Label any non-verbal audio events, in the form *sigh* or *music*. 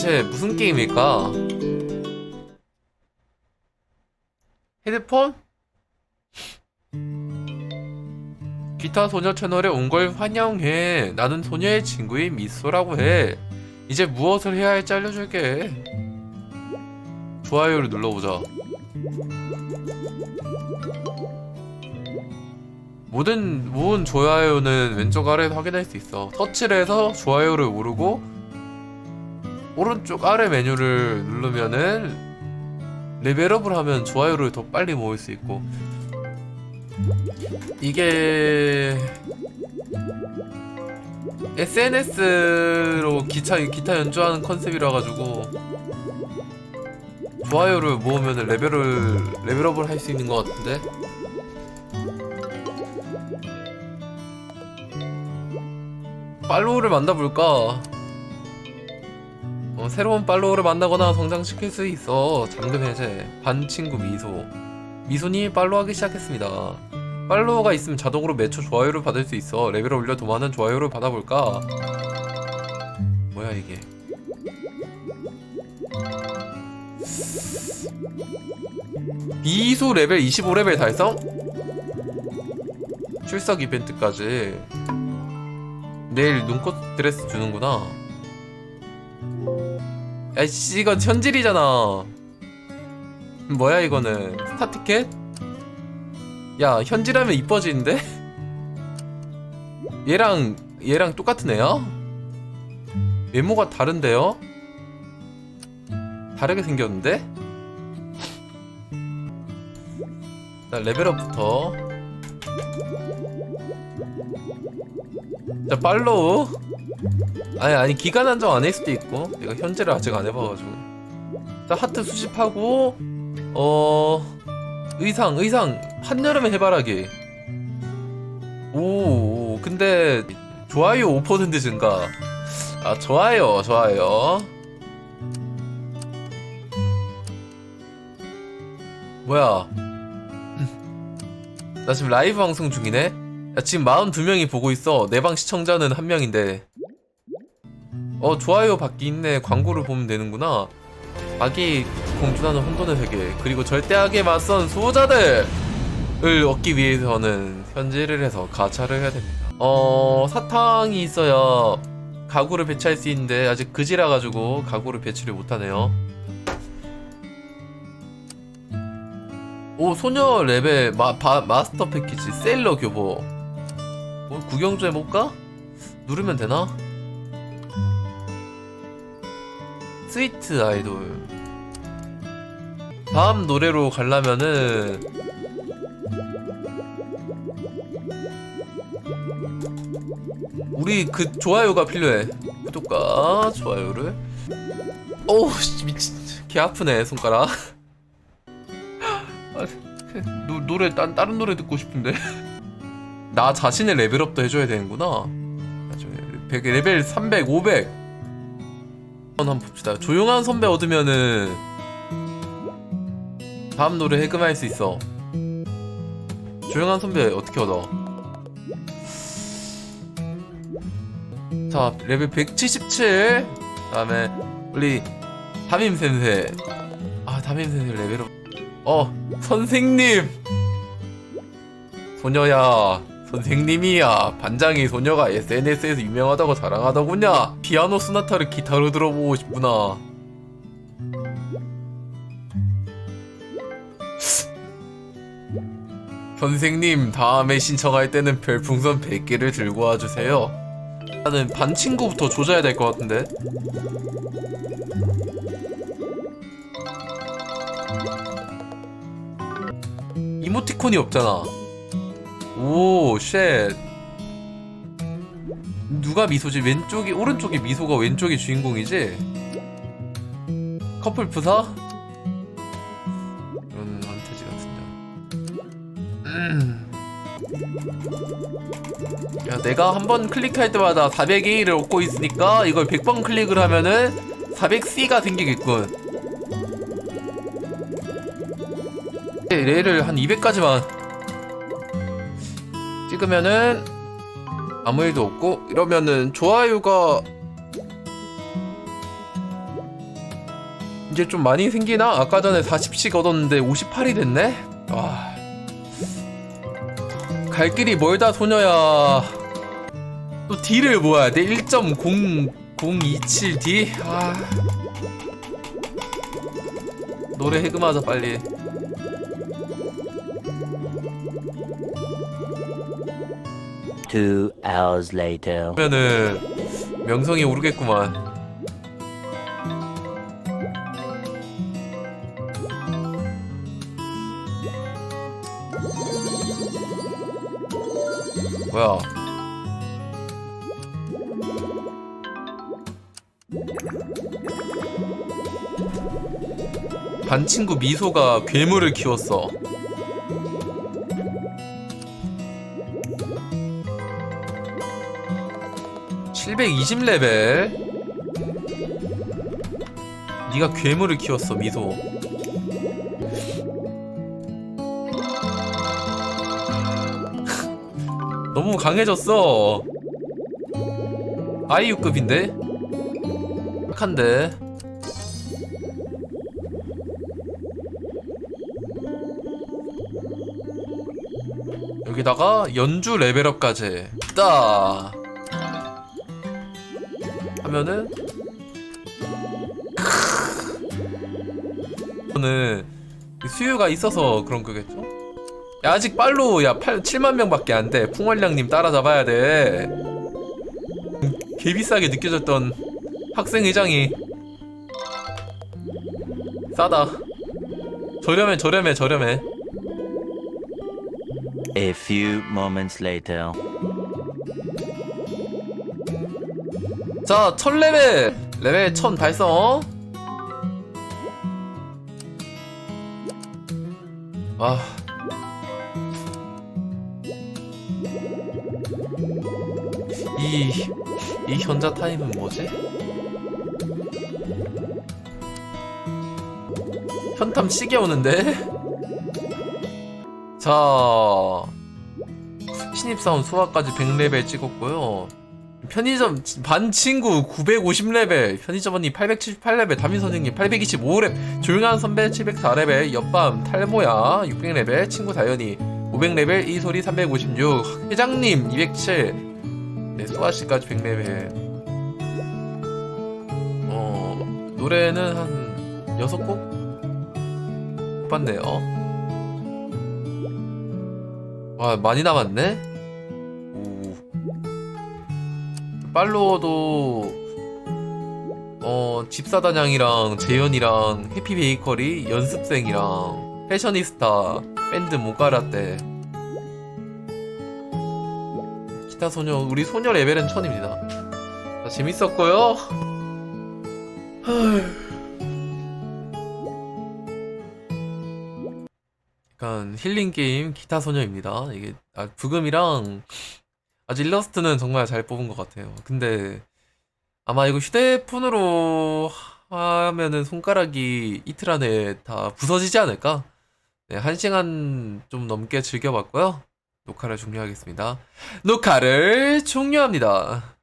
대체 무슨 게임일까? 헤드폰? 기타 소녀 채널에 온 걸 환영해. 나는 소녀의 친구인 미소라고 해. 이제 무엇을 해야 할지 알려줄게. 좋아요를 눌러보자. 모든 모은 좋아요는 왼쪽 아래에서 확인할 수 있어. 터치를 해서 좋아요를 누르고 오른쪽 아래 메뉴를 누르면은 레벨업을 하면 좋아요를 더 빨리 모을 수 있고 이게 SNS로 기타 기타 연주하는 컨셉이라 가지고 좋아요를 모으면 레벨을 레벨업을 할 수 있는 것 같은데 팔로우를 만나볼까? 어, 새로운 팔로우를 만나거나 성장시킬 수 있어. 잠금 해제. 반 친구 미소. 미소님 팔로우하기 시작했습니다. 팔로우가 있으면 자동으로 매초 좋아요를 받을 수 있어. 레벨을 올려 더 많은 좋아요를 받아볼까? 뭐야 이게? 미소 레벨 25레벨 달성? 출석 이벤트까지 내일 눈꽃 드레스 주는구나 야씨 이건 현질이잖아 뭐야 이거는 스타 티켓? 야 현질하면 이뻐지는데? 얘랑 얘랑 애야? 외모가 다른데요? 다르게 생겼는데? 자 레벨업부터 자 팔로우. 아니 아니 기간 한정 안 할 수도 있고. 내가 현재를 아직 안 해봐가지고. 자 하트 수집하고 어 의상 의상. 한여름의 해바라기. 오 근데 좋아요 5% 증가. 아 좋아요 좋아요. 뭐야? 나 지금 라이브 방송 중이네 야, 지금 42명이 보고 있어. 내 방 시청자는 한 명인데. 어, 좋아요 받기 있네. 광고를 보면 되는구나. 아기 공존하는 혼돈의 세계. 그리고 절대악에 맞선 수호자들을 얻기 위해서는 현질을 해서 가차를 해야 됩니다. 어, 사탕이 있어야 가구를 배치할 수 있는데 아직 그지라 가지고 가구를 배치를 못하네요. 오 소녀 레벨 마, 바, 마스터 패키지 셀러 교보 뭐 구경 좀 해볼까? 누르면 되나? 스위트 아이돌. 다음 노래로 가려면은 우리 그 좋아요가 필요해. 구독과 좋아요를. 씨, 미친. 개 아프네 손가락. *laughs* 아, 노, 노래 딴, 다른 노래 듣고 싶은데 *laughs* 나 자신의 레벨업도 해줘야 되는구나. 나중에 레- 레벨 300, 500 한번 봅시다. 조용한 선배 얻으면은 다음 노래 해금할 수 있어. 조용한 선배 어떻게 얻어? 자 레벨 177 다음에 우리 담임 센세. 아 담임 센세 레벨업. 어 선생님. 소녀야 선생님이야. 반장이 소녀가 SNS에서 유명하다고 자랑하더군요. 피아노 소나타를 기타로 들어보고 싶구나. 선생님 다음에 신청할 때는 별풍선 100개를 들고 와주세요. 나는 반 친구부터 조져야 될 것 같은데. 이모티콘이 없잖아 오, 쉣. 누가 미소지? 왼쪽이 오른쪽이 미소가 왼쪽이 주인공이지? 커플 프사? 이런 판타지 같은데. 음. 야, 내가 한 번 클릭할 때마다 400A를 얻고 있으니까 이걸 100번 클릭을 하면은 400C가 생기겠군. 얘를 한 200까지만 찍으면은 아무 일도 없고 이러면은 좋아요가 이제 좀 많이 생기나? 아까 전에 40씩 얻었는데 58이 됐네? 와. 갈 길이 멀다 소녀야. 또 D를 모아야 돼. 1.0027D? 아. 노래 해금하자 빨리. Two hours later. 그러면은 명성이 오르겠구만. 뭐야? 반 친구 미소가 괴물을 키웠어. (720레벨) 네가 괴물을 키웠어 미소. *laughs* 너무 강해졌어. 아이유급인데? 착한데? 여기다가 연주 레벨업까지. 따 하면은 는 수요가 있어서 그런 거겠죠? 야 아직 빨로 야 8, 7만 명밖에 안 돼. 풍월량님 따라잡아야 돼. 개비싸게 느껴졌던 학생회장이. 싸다. 저렴해 저렴해 저렴해. A few moments later. 자, 1000레벨! 레벨 1000 달성! 와. 이, 이 현자 타임은 뭐지? 현탐 시계 오는데? 자. 신입사원 수화까지 100레벨 찍었고요. 편의점 반 친구 950레벨, 편의점 언니 878레벨, 담임 선생님 825레벨, 조용한 선배 704레벨, 옆밤 탈모야 600레벨, 친구 다현이 500레벨, 이소리 356, 회장님 207, 네, 수아씨까지 100레벨. 어, 노래는 한 6곡? 못 봤네요. 와, 많이 남았네? 팔로워도 어 집사단양이랑 재현이랑 해피베이커리 연습생이랑 패셔니스타 밴드 모가라떼. 기타 소녀 우리 소녀 레벨은 1000입니다. 자, 재밌었고요. 약간 힐링 게임 기타 소녀입니다. 이게 아, 부금이랑 아직 일러스트는 정말 잘 뽑은 것 같아요. 근데 아마 이거 휴대폰으로 하면은 손가락이 이틀 안에 다 부서지지 않을까? 네, 한 시간 좀 넘게 즐겨봤고요. 녹화를 종료하겠습니다. 녹화를 종료합니다.